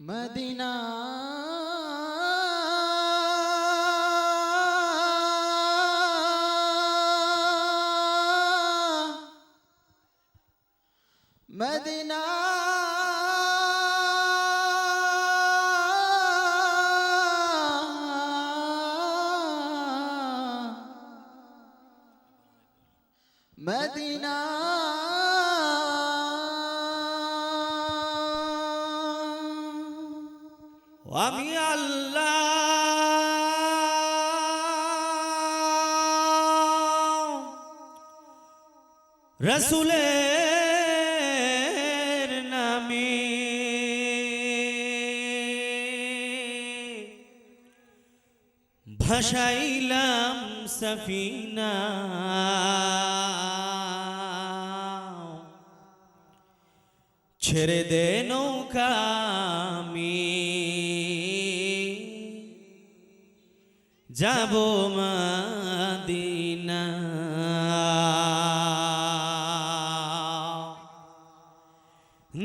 Medina. Medina. Medina. আমি আল্লাহ রসুলের নামে। ভাসাইলাম সফিনা। ছেড়ে দে নৌকা আমি। যাব মাদিনা।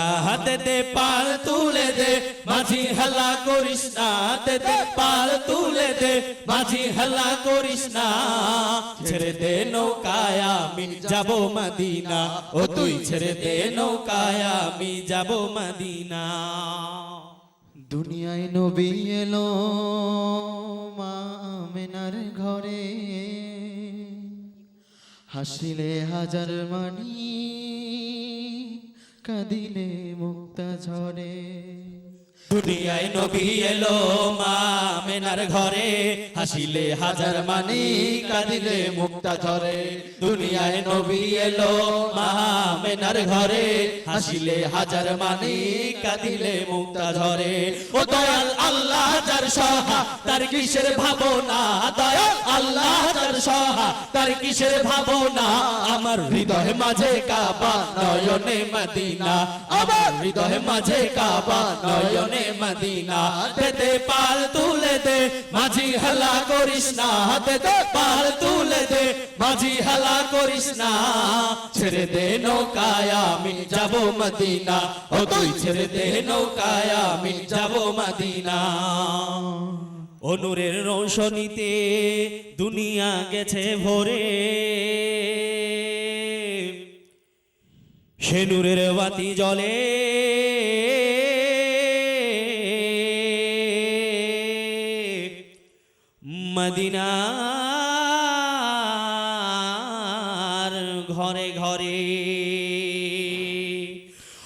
না হাতে দে পাল তুলে দে, মাঝি হেলা করিস না হাতে দে পাল তুলে দে, মাঝি হেলা করিস না। ছেড়ে দে নৌকায় আমি যাব মদিনা, ও তুই ছেড়ে দে নৌকায় আমি যাব মদিনা। দুনিয়ায় নবী এলো মা ঘরে। হাসিলে হাজার মানি কাঁদিলে মুক্তা ঝরে। দুনিয়ায় নবী এলো মা মেনার ঘরে, হাসিলে হাজার মানি, কাঁদিলে মুক্তা ঝরে। দুনিয়ায় নবী এলো মা মেনার ঘরে, হাসিলে হাজার মানি, কাঁদিলে মুক্তা ঝরে। ও দয়াল আল্লাহ যার সহা, তার কিসের ভাবনা? দয়াল আল্লাহ যার সহা, তার কিসের ভাবনা? আমার হৃদয় মাঝে কাবা নয়নে মদিনা, আমার হৃদয় মাঝে কাবা নয়নে মদিনা দেতে পাল তুলে দে, মাঝি হেলা করিস না দেতে পাল তুলে দে, মাঝি হেলা করিস না। ছেড়ে দে নৌকায়, আমি যাব মদিনা। ও তুই ছেড়ে দে নৌকায়, আমি যাব মদিনা। অনুরের রৌশনীতে দুনিয়া গেছে ভরে। সে নূরের বাতি জলে ঘরে ঘরে।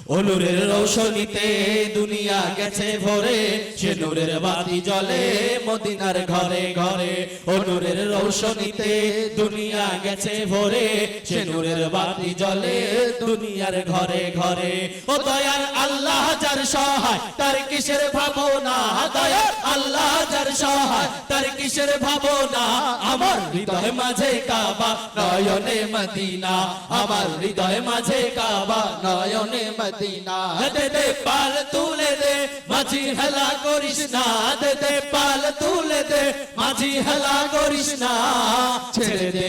অনুরের রৌশনীতে দুনিয়া গেছে ভরে, সে নূরের বাতি জ্বলে মদিনার ঘরে ঘরে। অনুরের রৌশনীতে দুনিয়া গেছে ভরে, সে নূরের বাতি জ্বলে দুনিয়ার ঘরে ঘরে। ও দয়াল আল্লাহ যার সহায়, তার কিসের ভাবনা? দয়াল আল্লাহ যার সহায়, তার কিসের ভাবনা? আমার হৃদয় মাঝে কাবা, নয়নে মদিনা। আমার হৃদয় মাঝে কাবা, নয়নে মদিনা দে দে পাল তুলে দে, মাঝি হেলা করিস না। দে পাল তুলে দে, মাঝি হেলা করিস না। ছেড়ে দে